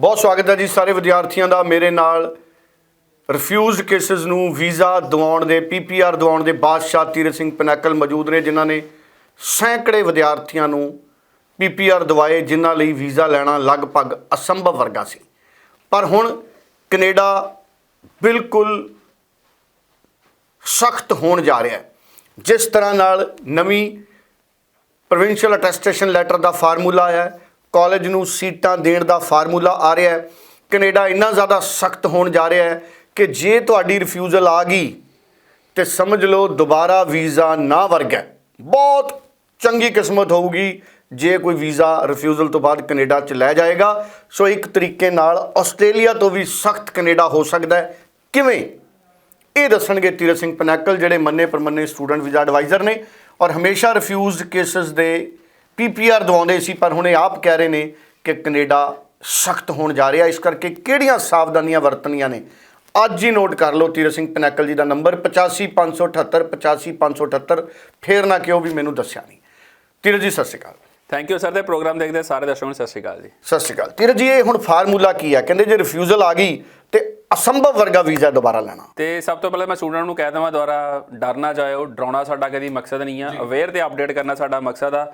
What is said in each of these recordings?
ਬਹੁਤ ਸਵਾਗਤ ਹੈ ਜੀ ਸਾਰੇ ਵਿਦਿਆਰਥੀਆਂ ਦਾ ਮੇਰੇ ਨਾਲ ਰਿਫਿਊਜ਼ਡ ਕੇਸਸ ਨੂੰ ਵੀਜ਼ਾ ਦਿਵਾਉਣ ਦੇ ਪੀਪੀਆਰ ਦਿਵਾਉਣ ਦੇ ਬਾਦਸ਼ਾਹ ਤੀਰਥ ਸਿੰਘ ਪਨੈਕਲ ਮੌਜੂਦ ਨੇ, ਜਿਨ੍ਹਾਂ ਨੇ ਸੈਂਕੜੇ ਵਿਦਿਆਰਥੀਆਂ ਨੂੰ ਪੀਪੀਆਰ ਦਵਾਏ, ਜਿਨ੍ਹਾਂ ਲਈ ਵੀਜ਼ਾ ਲੈਣਾ ਲਗਭਗ ਅਸੰਭਵ ਵਰਗਾ ਸੀ। ਪਰ ਹੁਣ ਕੈਨੇਡਾ ਬਿਲਕੁਲ ਸਖਤ ਹੋਣ ਜਾ ਰਿਹਾ ਹੈ। ਜਿਸ ਤਰ੍ਹਾਂ ਨਾਲ ਨਵੀਂ ਪ੍ਰੋਵਿੰਸ਼ੀਅਲ ਅਟੈਸਟੇਸ਼ਨ ਲੈਟਰ ਦਾ ਫਾਰਮੂਲਾ ਆਇਆ ਹੈ ਕਾਲਜ ਨੂੰ ਸੀਟਾਂ ਦੇਣ ਦਾ ਫਾਰਮੂਲਾ ਆ ਰਿਹਾ ਹੈ। ਕੈਨੇਡਾ ਇੰਨਾ ਜ਼ਿਆਦਾ ਸਖਤ ਹੋਣ ਜਾ ਰਿਹਾ ਹੈ ਕਿ ਜੇ ਤੁਹਾਡੀ ਰਿਫਿਊਜ਼ਲ ਆ ਗਈ ਤੇ ਸਮਝ ਲਓ ਦੁਬਾਰਾ ਵੀਜ਼ਾ ਨਾ ਵਰਗਾ ਬਹੁਤ ਚੰਗੀ ਕਿਸਮਤ ਹੋਊਗੀ ਜੇ ਕੋਈ ਵੀਜ਼ਾ ਰਿਫਿਊਜ਼ਲ ਤੋਂ ਬਾਅਦ ਕੈਨੇਡਾ ਚ ਲੈ ਜਾਏਗਾ। ਸੋ ਇੱਕ ਤਰੀਕੇ ਨਾਲ ਆਸਟ੍ਰੇਲੀਆ ਤੋਂ ਵੀ ਸਖਤ ਕੈਨੇਡਾ ਹੋ ਸਕਦਾ ਹੈ। ਕਿਵੇਂ? ਇਹ ਦੱਸਣਗੇ ਤੀਰਥ ਸਿੰਘ ਪਨੈਕਲ, ਜਿਹੜੇ ਮੰਨੇ ਪਰਮੰਨੇ ਸਟੂਡੈਂਟ ਵੀਜ਼ਾ ਐਡਵਾਈਜ਼ਰ ਨੇ ਔਰ ਹਮੇਸ਼ਾ ਰਿਫਿਊਜ਼ਡ ਕੇਸਸ ਦੇ ਪੀਪੀਆਰ ਦਵਾਉਂਦੇ ਸੀ ਪਰ ਹੁਣ ਇਹ ਆਪ ਕਹਿ ਰਹੇ ਨੇ ਕਿ ਕੈਨੇਡਾ ਸਖਤ ਹੋਣ ਜਾ ਰਿਹਾ। ਇਸ ਕਰਕੇ ਕਿਹੜੀਆਂ ਸਾਵਧਾਨੀਆਂ ਵਰਤਣੀਆਂ ਨੇ? ਅੱਜ ਹੀ ਨੋਟ ਕਰ ਲਓ ਤੀਰਥ ਸਿੰਘ ਪਨੈਕਲ ਜੀ ਦਾ ਨੰਬਰ 85578 85578 ਫੇਰ ਨਾ ਕਿਉਂ ਵੀ ਮੈਨੂੰ ਦੱਸਿਆ ਨਹੀਂ। ਤੀਰਥ ਜੀ ਸਤਿ ਸ਼੍ਰੀ ਅਕਾਲ। ਥੈਂਕ ਯੂ ਸਰ ਤੇ ਪ੍ਰੋਗਰਾਮ ਦੇਖਦੇ ਸਾਰੇ ਦਰਸ਼ਕਾਂ ਨੂੰ ਸਤਿ ਸ਼੍ਰੀ ਅਕਾਲ ਜੀ। ਸਤਿ ਸ਼੍ਰੀ ਅਕਾਲ। ਤੀਰਥ ਜੀ ਇਹ ਹੁਣ ਫਾਰਮੂਲਾ ਕੀ ਹੈ ਕਹਿੰਦੇ ਜੇ ਰਿਫਿਊਜ਼ਲ ਆ ਗਈ ਤੇ ਅਸੰਭਵ ਵਰਗਾ ਵੀਜ਼ਾ ਦੁਬਾਰਾ ਲੈਣਾ। ਤੇ ਸਭ ਤੋਂ ਪਹਿਲਾਂ ਮੈਂ ਸਟੂਡੈਂਟ ਨੂੰ ਕਹਿ ਦਵਾਂ ਦੁਆਰਾ ਡਰਨਾ ਜਾਇਓ ਡਰਾਉਣਾ ਸਾਡਾ ਕਦੀ ਮਕਸਦ ਨਹੀਂ ਆ। ਅਵੇਅਰ ਤੇ ਅਪਡੇਟ ਕਰਨਾ ਸਾਡਾ ਮਕਸਦ ਆ।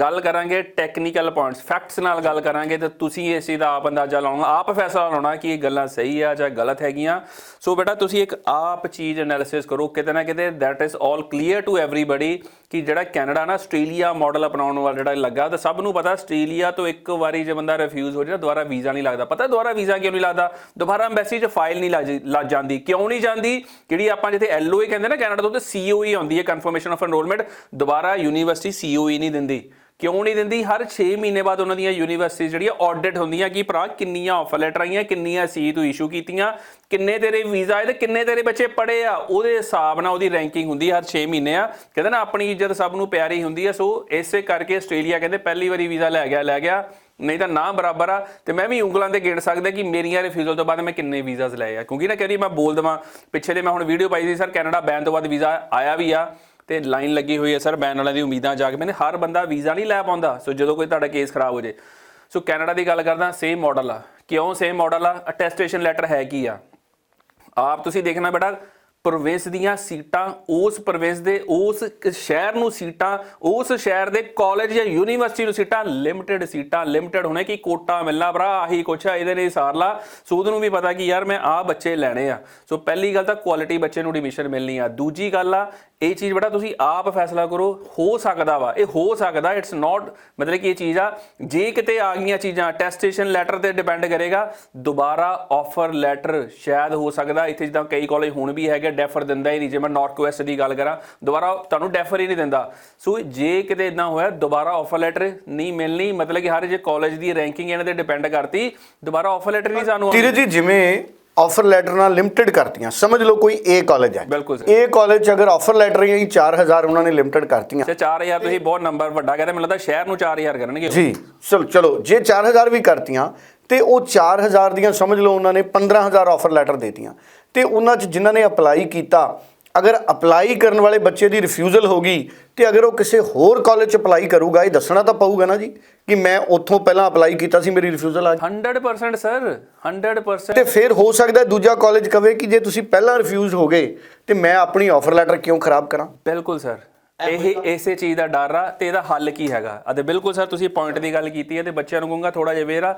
ਗੱਲ ਕਰਾਂਗੇ ਟੈਕਨੀਕਲ ਪੁਆਇੰਟਸ ਫੈਕਟਸ ਨਾਲ ਗੱਲ ਕਰਾਂਗੇ ਤੇ ਤੁਸੀਂ ਇਸ ਚੀਜ਼ ਦਾ ਆਪ ਅੰਦਾਜ਼ਾ ਲਾਉਣਾ ਆਪ ਫੈਸਲਾ ਲਾਉਣਾ ਕਿ ਇਹ ਗੱਲਾਂ ਸਹੀ ਆ ਜਾਂ ਗਲਤ ਹੈਗੀਆਂ। ਸੋ ਬੇਟਾ ਤੁਸੀਂ ਇੱਕ ਆਪ ਚੀਜ਼ ਐਨਾਲਿਸਿਸ ਕਰੋ, ਕਿਤੇ ਨਾ ਕਿਤੇ that is all clear to everybody ਕਿ ਜਿਹੜਾ ਕੈਨੇਡਾ ਨਾ ਆਸਟ੍ਰੇਲੀਆ ਮਾਡਲ ਅਪਣਾਉਣ ਵਾਲਾ ਜਿਹੜਾ ਲੱਗਾ, ਤਾਂ ਸਭ ਨੂੰ ਪਤਾ ਆਸਟ੍ਰੇਲੀਆ ਤੋਂ ਇੱਕ ਵਾਰੀ ਜੇ ਬੰਦਾ ਰਿਫਿਊਜ਼ ਹੋ ਜਾਏ ਦੁਬਾਰਾ ਵੀਜ਼ਾ ਨਹੀਂ ਲੱਗਦਾ। ਪਤਾ ਦੁਬਾਰਾ ਵੀਜ਼ਾ ਕਿਉਂ ਨਹੀਂ ਲੱਗਦਾ? ਦੁਬਾਰਾ ਐਮਬੈਸੀ 'ਚ ਫਾਈਲ ਨਹੀਂ ਲੱਜ- ਲੱਗ ਜਾਂਦੀ। ਕਿਉਂ ਨਹੀਂ ਜਾਂਦੀ? ਜਿਹੜੀ ਆਪਾਂ ਜਿੱਥੇ ਐਲਓਏ ਕਹਿੰਦੇ ਨਾ ਕੈਨੇਡਾ ਤੋਂ ਤੇ ਸੀਓਈ ਆਉਂਦੀ ਹੈ ਕਨਫਰਮੇਸ਼ਨ ਆਫ ਐਨਰੋਲਮੈਂਟ ਦੁਬਾਰਾ ਯੂਨੀਵਰਸਿਟੀ ਸੀਓਈ ਨਹੀਂ ਦਿੰਦੀ। ਕਿਉਂ ਨਹੀਂ ਦਿੰਦੀ? ਹਰ 6 ਮਹੀਨੇ ਬਾਅਦ ਉਹਨਾਂ ਦੀਆਂ ਯੂਨੀਵਰਸਿਟੀ ਜਿਹੜੀਆਂ ਆਡਿਟ ਹੁੰਦੀਆਂ ਕਿ ਭਰਾ, ਕਿੰਨੀਆਂ ਆਫਰ ਲੈਟਰ ਆਈਆਂ, ਕਿੰਨੀਆਂ ਸੀ ਤੂੰ ਇਸ਼ੂ ਕੀਤੀਆਂ, ਕਿੰਨੇ ਤੇਰੇ ਵੀਜ਼ਾ ਆਏ ਤੇ ਕਿੰਨੇ ਤੇਰੇ ਬੱਚੇ ਪੜੇ ਆ? ਉਹਦੇ ਹਿਸਾਬ ਨਾਲ ਉਹਦੀ ਰੈਂਕਿੰਗ ਹੁੰਦੀ ਹਰ 6 ਮਹੀਨੇ ਆ। ਕਹਿੰਦੇ ਨਾ, ਆਪਣੀ ਇੱਜ਼ਤ ਸਭ ਨੂੰ ਪਿਆਰੀ ਹੁੰਦੀ ਆ। ਸੋ ਇਸੇ ਕਰਕੇ ਆਸਟ੍ਰੇਲੀਆ ਕਹਿੰਦੇ ਪਹਿਲੀ ਵਾਰੀ ਵੀਜ਼ਾ ਲੈ ਗਿਆ ਲੈ ਗਿਆ। ਨਹੀਂ ਤਾਂ ਨਾ ਬਰਾਬਰ ਆ। ਤੇ ਮੈਂ ਵੀ ਉਂਗਲਾਂ ਤੇ ਗਿਣ ਸਕਦਾ ਕਿ ਮੇਰੀਆਂ ਰਿਫਿਊਜ਼ਲ ਤੋਂ ਬਾਅਦ ਮੈਂ ਕਿੰਨੇ ਵੀਜ਼ਾਸ ਲਏ ਆ। ਕਿਉਂਕਿ ਨਾ ਕਹਿੰਦੀ ਮੈਂ ਬੋਲ ਦਵਾਂ, ਪਿੱਛੇ ਦੇ ਮੈਂ ਹੁਣ ਵੀਡੀਓ ਪਾਈ ਸੀ, ਸਰ, ਕੈਨੇਡਾ ਬੈਨ ਤੋਂ ਬਾਅਦ ਵੀਜ਼ਾ ਆਇਆ ਵੀ ਆ। ਤੇ ਲਾਈਨ ਲੱਗੀ ਹੋਈ ਹੈ ਸਰ, ਬੈਨ ਵਾਲਿਆਂ ਦੀ ਉਮੀਦਾਂ ਜਾ ਕੇ ਮੈਨੇ ਹਰ ਬੰਦਾ ਵੀਜ਼ਾ ਨਹੀਂ ਲੈ ਪਾਉਂਦਾ। ਸੋ ਜਦੋਂ ਕੋਈ ਤੁਹਾਡਾ ਕੇਸ ਖਰਾਬ ਹੋ ਜੇ। ਸੋ ਕੈਨੇਡਾ ਦੀ ਗੱਲ ਕਰਦਾ ਸੇਮ ਮਾਡਲ ਆ। ਕਿਉਂ ਸੇਮ ਮਾਡਲ ਆ? ਅਟੈਸਟੇਸ਼ਨ ਲੈਟਰ ਹੈ ਕੀ ਆ? ਆਪ ਤੁਸੀਂ ਦੇਖਣਾ ਬੇਟਾ ਪ੍ਰਵੇਸ਼ ਦੀਆਂ ਸੀਟਾਂ, ਉਸ ਪ੍ਰਵੇਸ਼ ਦੇ, ਉਸ ਸ਼ਹਿਰ ਨੂੰ ਸੀਟਾਂ, ਉਸ ਸ਼ਹਿਰ ਦੇ ਕਾਲਜ ਜਾਂ ਯੂਨੀਵਰਸਿਟੀ ਨੂੰ ਸੀਟਾਂ ਲਿਮਟਿਡ ਸੀਟਾਂ ਲਿਮਟਿਡ ਹੋਣੇ ਕਿ ਕੋਟਾ, ਮਿਲਣਾ ਭਰਾ, ਆਹੀ ਕੁਛ ਆ, ਇਹਦੇ ਲਈ ਸਾਰ ਲਾ ਸੂਦ ਨੂੰ ਵੀ ਪਤਾ ਕਿ ਯਾਰ ਮੈਂ ਆ ਬੱਚੇ ਲੈਣੇ ਆ। ਸੋ ਪਹਿਲੀ ਗੱਲ ਤਾਂ ਕੁਆਲਿਟੀ ਬੱਚੇ ਨੂੰ ਐਡਮਿਸ਼ਨ ਮਿਲਣੀ ਆ। ਦੂਜੀ ਗੱਲ ਆ, ਇਹ ਚੀਜ਼ ਬੜਾ ਤੁਸੀਂ ਆਪ ਫੈਸਲਾ ਕਰੋ, ਹੋ ਸਕਦਾ ਵਾ, ਇਹ ਹੋ ਸਕਦਾ ਇਟਸ ਨਾਟ ਮਤਲਬ ਕਿ ਇਹ ਚੀਜ਼ ਆ, ਜੇ ਕਿਤੇ ਆ ਗਈਆਂ ਚੀਜ਼ਾਂ ਟੈਸਟੇਸ਼ਨ ਲੈਟਰ ਤੇ ਡਿਪੈਂਡ ਕਰੇਗਾ, ਦੁਬਾਰਾ ਆਫਰ ਲੈਟਰ ਸ਼ਾਇਦ ਹੋ ਸਕਦਾ, ਇੱਥੇ ਜਿੱਦਾਂ ਕਈ ਕਾਲਜ ਹੁਣ ਵੀ ਹੈਗੇ ਡੈਫਰ ਦਿੰਦਾ ਹੀ ਨਹੀਂ ਜੇ ਮੈਂ ਨਾਰਥ ਕੁਐਸਟ ਦੀ ਗੱਲ ਕਰਾਂ ਦੁਬਾਰਾ ਤੁਹਾਨੂੰ ਡੈਫਰ ਹੀ ਨਹੀਂ ਦਿੰਦਾ ਸੋ ਜੇ ਕਿਤੇ ਇਦਾਂ ਹੋਇਆ ਦੁਬਾਰਾ ਆਫਰ ਲੈਟਰ ਨਹੀਂ ਮਿਲਣੀ ਮਤਲਬ ਕਿ ਹਰ ਜੇ ਕਾਲਜ ਦੀ ਰੈਂਕਿੰਗ ਇਹਨਾਂ ਤੇ ਡਿਪੈਂਡ ਕਰਤੀ ਦੁਬਾਰਾ ਆਫਰ ਲੈਟਰ ਨਹੀਂ ਸਾਨੂੰ। ਤੀਰਥ ਜੀ ਜਿਵੇਂ ਆਫਰ ਲੈਟਰ ਨਾਲ ਲਿਮਟਿਡ ਕਰਤੀਆਂ ਸਮਝ ਲਓ ਕੋਈ ਏ ਕਾਲਜ ਹੈ। ਏ ਕਾਲਜ ਅਗਰ ਆਫਰ ਲੈਟਰ ਹੀ 4000 ਉਹਨਾਂ ਨੇ ਲਿਮਟਿਡ ਕਰਤੀਆਂ ਤੇ 4000 ਤੁਸੀਂ ਬਹੁਤ ਨੰਬਰ ਵੱਡਾ ਕਹਿੰਦੇ ਮੈਨੂੰ ਲੱਗਦਾ ਸ਼ਹਿਰ ਨੂੰ 4000 ਕਰਨਗੇ। ਜੀ ਚਲੋ ਚਲੋ ਜੇ 4000 ਵੀ ਕਰਤੀਆਂ ਤੇ ਉਹ 4000 ਦੀਆਂ ਸਮਝ ਲਓ ਉਹਨਾਂ ਨੇ 15000 ਆਫਰ ਲੈਟਰ ਦੇਤੀਆਂ। ਤੇ ਉਹਨਾਂ ਚ ਜਿਨ੍ਹਾਂ ਨੇ ਅਪਲਾਈ ਕੀਤਾ ਅਗਰ ਅਪਲਾਈ ਕਰਨ ਵਾਲੇ ਬੱਚੇ ਦੀ ਰਿਫਿਊਜ਼ਲ ਹੋ ਗਈ ਤੇ ਅਗਰ ਉਹ ਕਿਸੇ ਹੋਰ ਕਾਲਜ ਚ ਅਪਲਾਈ ਕਰੂਗਾ ਇਹ ਦੱਸਣਾ ਤਾਂ ਪਊਗਾ ਨਾ ਜੀ ਕਿ ਮੈਂ ਉੱਥੋਂ ਪਹਿਲਾਂ ਅਪਲਾਈ ਕੀਤਾ ਸੀ ਮੇਰੀ ਰਿਫਿਊਜ਼ਲ ਆ ਗਈ 100% ਸਰ 100% ਤੇ ਫਿਰ ਹੋ ਸਕਦਾ ਦੂਜਾ ਕਾਲਜ ਕਵੇ ਕਿ ਜੇ ਤੁਸੀਂ ਪਹਿਲਾਂ ਰਿਫਿਊਜ਼ ਹੋ ਗਏ ਤੇ ਮੈਂ ਆਪਣੀ ਆਫਰ ਲੈਟਰ ਕਿਉਂ ਖਰਾਬ ਕਰਾਂ? ਬਿਲਕੁਲ ਸਰ। ਇਹ ਇਸੇ ਚੀਜ਼ ਦਾ ਡਰ ਆ ਤੇ ਇਹਦਾ ਹੱਲ ਕੀ ਹੈਗਾ? ਅਤੇ ਬਿਲਕੁਲ ਸਰ ਤੁਸੀਂ ਪੁਆਇੰਟ ਦੀ ਗੱਲ ਕੀਤੀ ਹੈ ਤੇ ਬੱਚਿਆਂ ਨੂੰ ਕਹੂੰਗਾ ਥੋੜਾ ਜਿਹਾ ਵੇਰ। ਆ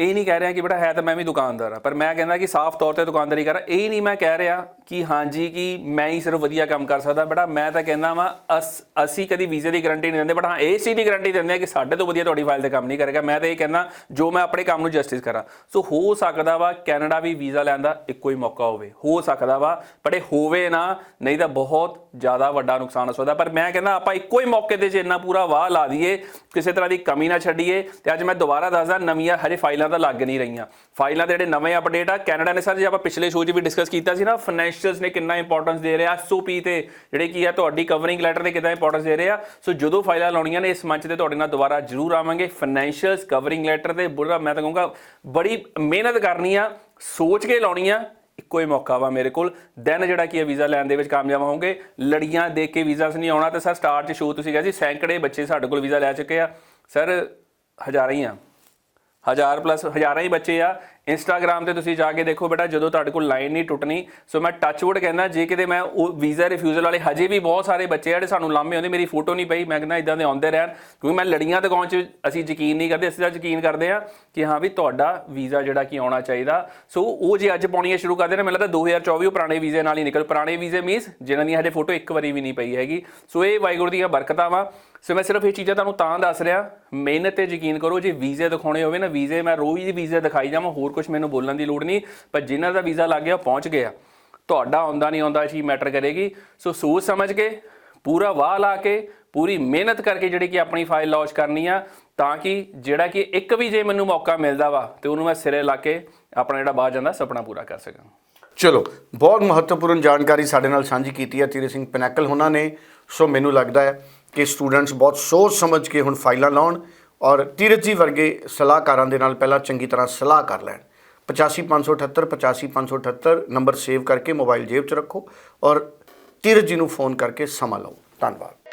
ਇਹ ਨਹੀਂ ਕਹਿ ਰਿਹਾ ਕਿ ਬੇਟਾ ਹੈ ਤਾਂ ਮੈਂ ਵੀ ਦੁਕਾਨਦਾਰ ਆ ਪਰ ਮੈਂ ਕਹਿੰਦਾ ਕਿ ਸਾਫ਼ ਤੌਰ ਤੇ ਦੁਕਾਨਦਾਰੀ ਕਰਾਂ, ਇਹ ਨਹੀਂ ਮੈਂ ਕਹਿ ਰਿਹਾ ਕਿ ਹਾਂਜੀ ਕਿ ਮੈਂ ਹੀ ਸਿਰਫ ਵਧੀਆ ਕੰਮ ਕਰ ਸਕਦਾ, ਬੇਟਾ ਮੈਂ ਤਾਂ ਕਹਿੰਦਾ ਵਾਂ, ਅਸ- ਅਸੀਂ ਕਦੀ ਵੀਜ਼ੇ ਦੀ ਗਾਰੰਟੀ ਨਹੀਂ ਦਿੰਦੇ, ਬਟ ਹਾਂ, ਇਹ ਚੀਜ਼ ਦੀ ਗਾਰੰਟੀ ਦਿੰਦੇ ਆ ਕਿ ਸਾਡੇ ਤੋਂ ਵਧੀਆ ਤੁਹਾਡੀ ਫਾਈਲ ਤੇ ਕੰਮ ਨਹੀਂ ਕਰੇਗਾ, ਮੈਂ ਤਾਂ ਇਹ ਕਹਿੰਦਾ ਜੋ ਮੈਂ ਆਪਣੇ ਕੰਮ ਨੂੰ ਜਸਟਿਸ ਕਰਾਂ। ਸੋ ਹੋ ਸਕਦਾ ਵਾ ਕੈਨੇਡਾ ਵੀ ਵੀਜ਼ਾ ਲੈਣ ਦਾ ਇੱਕੋ ਹੀ ਮੌਕਾ ਹੋਵੇ, ਹੋ ਸਕਦਾ ਵਾ ਪਰ ਇਹ ਹੋਵੇ ਨਾ, ਨਹੀਂ ਤਾਂ ਬਹੁਤ ਜ਼ਿਆਦਾ ਵੱਡਾ ਨੁਕਸਾਨ ਹੋ ਸਕਦਾ, ਪਰ ਮੈਂ ਕਹਿੰਦਾ ਆਪਾਂ ਇੱਕੋ ਹੀ ਮੌਕੇ ਤੇ ਜੇ ਇੰਨਾ ਪੂਰਾ ਵਾਹ ਲਾ ਦਈਏ, ਕਿਸੇ ਤਰ੍ਹਾਂ ਦੀ ਕਮੀ ਨਾ ਛੱਡੀਏ, ਤੇ ਅੱਜ ਮੈਂ ਦੁਬਾਰਾ ਦੱਸਦਾ, ਨਵੀਆਂ ਹਰੇ ਫਾਈਲਾਂ ਤਾਂ ਲੱਗ ਨਹੀਂ ਰਹੀਆਂ। ਫਾਈਲਾਂ ਦੇ ਜਿਹੜੇ ਨਵੇਂ ਅਪਡੇਟ ਆ, ਕੈਨੇਡਾ ਨੇ ਸਰ ਜੇ ਆਪਾਂ ਪਿਛਲੇ ਸ਼ੋਅ 'ਚ ਵੀ ਡਿਸਕਸ ਕੀਤਾ ਸੀ ਨਾ ਫਾਈਨੈਂਸ਼ੀਅਲਸ ਨੇ ਕਿੰਨਾ ਇੰਪੋਰਟੈਂਸ ਦੇ ਰਿਹਾ ਐਸਓਪੀ ਤੇ ਜਿਹੜੇ ਕੀ ਆ, ਤੁਹਾਡੀ ਕਵਰਿੰਗ ਲੈਟਰ ਤੇ ਕਿੰਨਾ ਇੰਪੋਰਟੈਂਸ ਦੇ ਰਿਹਾ। ਸੋ ਜਦੋਂ ਫਾਈਲਾਂ ਲਾਉਣੀਆਂ ਨੇ, ਇਸ ਮੰਚ ਤੇ ਤੁਹਾਡੇ ਨਾਲ ਦੁਬਾਰਾ ਜ਼ਰੂਰ ਆਵਾਂਗੇ। ਫਾਈਨੈਂਸ਼ੀਅਲਸ ਕਵਰਿੰਗ ਲੈਟਰ ਤੇ, ਬੁਰਾ ਮੈਂ ਤਾਂ ਕਹੂੰਗਾ, ਬੜੀ ਮਿਹਨਤ ਕਰਨੀ ਆ, ਸੋਚ ਕੇ ਲਾਉਣੀ ਆ ਇੱਕੋ ਹੀ ਮੌਕਾ ਵਾ ਮੇਰੇ ਕੋਲ। ਦੈਨ ਜਿਹੜਾ ਕੀ ਹੈ ਵੀਜ਼ਾ ਲੈਣ ਦੇ ਵਿੱਚ ਕਾਮਯਾਬ ਹੋਵਾਂਗੇ। ਲੜੀਆਂ ਦੇਖ ਕੇ ਵੀਜ਼ਾਸ ਨਹੀਂ ਆਉਣਾ ਤੇ ਸਰ ਸਟਾਰਟ 'ਚ ਸ਼ੋਅ ਤੁਸੀਂ ਕਿਹਾ ਸੀ, ਸੈਂਕੜੇ ਬੱਚੇ ਸਾਡੇ ਕੋਲ ਵੀਜ਼ਾ ਲੈ ਚੁੱਕੇ ਆ। ਸਰ, ਹਜ਼ਾਰਾਂ ਹੀ ਆ। ਹਜ਼ਾਰ ਪਲੱਸ ਹਜ਼ਾਰਾਂ ਹੀ ਬੱਚੇ ਆ। ਇੰਸਟਾਗ੍ਰam ਤੇ ਤੁਸੀਂ ਜਾ ਕੇ ਦੇਖੋ ਬੇਟਾ, ਜਦੋਂ ਤੁਹਾਡੇ ਕੋਲ ਲਾਈਨ ਨਹੀਂ ਟੁੱਟਣੀ ਸੋ ਮੈਂ ਟੱਚਵੁੱਡ ਕਹਿੰਦਾ, ਜੇ ਕਿਤੇ ਮੈਂ ਉਹ ਵੀਜ਼ਾ ਰਿਫਿਊਜ਼ਲ ਵਾਲੇ, ਹਜੇ ਵੀ ਬਹੁਤ ਸਾਰੇ ਬੱਚੇ ਜਿਹੜੇ ਸਾਨੂੰ ਲਾਂਭੇ ਆਉਂਦੇ ਮੇਰੀ ਫੋਟੋ ਨਹੀਂ ਪਈ, ਮੈਂ ਕਹਿੰਦਾ ਇਦਾਂ ਦੇ ਆਉਂਦੇ ਰਹਿਣ, ਕਿਉਂਕਿ ਮੈਂ ਲੜੀਆਂ ਦਿਖਾਉਣ ਚ ਅਸੀਂ ਯਕੀਨ ਨਹੀਂ ਕਰਦੇ, ਅਸੀਂ ਤਾਂ ਯਕੀਨ ਕਰਦੇ ਆ ਕਿ ਹਾਂ ਵੀ ਤੁਹਾਡਾ ਵੀਜ਼ਾ ਜਿਹੜਾ ਕਿ ਆਉਣਾ ਚਾਹੀਦਾ। ਸੋ ਉਹ ਜੇ ਅੱਜ ਪਾਉਣੀਆਂ ਸ਼ੁਰੂ ਕਰਦੇ ਨੇ, ਮੈਨੂੰ ਲੱਗਦਾ 2024 ਉਹ ਪੁਰਾਣੇ ਵੀਜ਼ੇ ਨਾਲ ਹੀ ਨਿਕਲ, ਪੁਰਾਣੇ ਵੀਜ਼ੇ ਮੀਨਸ ਜਿਨ੍ਹਾਂ ਦੀ ਹਜੇ ਫੋਟੋ ਇੱਕ ਵਾਰੀ ਵੀ ਨਹੀਂ ਪਈ ਹੈਗੀ। ਸੋ ਇਹ ਵਾਹਿਗੁਰੂ ਦੀਆਂ ਬਰਕਤਾਂ ਵਾ। ਸੋ ਮੈਂ ਸਿਰਫ ਇਹ ਚੀਜ਼ਾਂ ਤੁਹਾਨੂੰ ਤਾਂ ਦੱਸ ਰਿਹਾ, ਮਿਹਨਤ ਤੇ ਯਕੀਨ ਕਰੋ, ਜੇ ਵੀਜ਼ੇ ਦਿਖਾਉਣੇ ਹੋਵੇ ਨਾ ਵੀਜ਼ੇ ਮੈਂ ਰੋਜ਼ ਵੀਜ਼ੇ ਦਿਖਾਈ ਜਾਵਾਂ, ਹੋਰ ਕੁਝ ਮੈਨੂੰ ਬੋਲਣ ਦੀ ਲੋੜ ਨਹੀਂ, ਪਰ ਜਿਨ੍ਹਾਂ ਦਾ ਵੀਜ਼ਾ ਲੱਗ ਗਿਆ ਉਹ ਪਹੁੰਚ ਗਿਆ ਤੁਹਾਡਾ ਆਉਂਦਾ ਨਹੀਂ, ਆਉਂਦਾ ਚੀਜ਼ ਮੈਟਰ ਕਰੇਗੀ। ਸੋ ਸੋਚ ਸਮਝ ਕੇ, ਪੂਰਾ ਵਾਹ ਲਾ ਕੇ, ਪੂਰੀ ਮਿਹਨਤ ਕਰਕੇ ਜਿਹੜੀ ਕਿ ਆਪਣੀ ਫਾਈਲ ਲਾਂਚ ਕਰਨੀ ਆ, ਤਾਂ ਕਿ ਜਿਹੜਾ ਕਿ ਇੱਕ ਵੀ ਜੇ ਮੈਨੂੰ ਮੌਕਾ ਮਿਲਦਾ ਵਾ, ਤੇ ਉਹਨੂੰ ਮੈਂ ਸਿਰੇ ਲਾ ਕੇ ਆਪਣਾ ਜਿਹੜਾ ਬਾਹਰ ਜਾਂਦਾ, ਸੁਪਨਾ ਪੂਰਾ ਕਰ ਸਕਾਂ। ਚਲੋ, ਬਹੁਤ ਮਹੱਤਵਪੂਰਨ ਜਾਣਕਾਰੀ ਸਾਡੇ ਨਾਲ ਸਾਂਝੀ ਕੀਤੀ ਹੈ ਤੀਰੇ ਸਿੰਘ ਪਿਨੈਕਲ ਉਹਨਾਂ ਨੇ। ਸੋ ਮੈਨੂੰ ਲੱਗਦਾ ਹੈ ਕਿ ਸਟੂਡੈਂਟਸ ਬਹੁਤ ਸੋਚ ਸਮਝ ਕੇ ਹੁਣ ਫਾਈਲਾਂ ਲਾਉਣ ਔਰ ਤੀਰਥ ਜੀ ਵਰਗੇ ਸਲਾਹਕਾਰਾਂ ਦੇ ਨਾਲ ਪਹਿਲਾਂ ਚੰਗੀ ਤਰ੍ਹਾਂ ਸਲਾਹ ਕਰ ਲੈਣ। 85578 85578 ਨੰਬਰ ਸੇਵ ਕਰਕੇ ਮੋਬਾਈਲ ਜੇਬ 'ਚ ਰੱਖੋ ਔਰ ਤੀਰਥ ਜੀ ਨੂੰ ਫੋਨ ਕਰਕੇ ਸਮਾਂ ਲਓ। ਧੰਨਵਾਦ।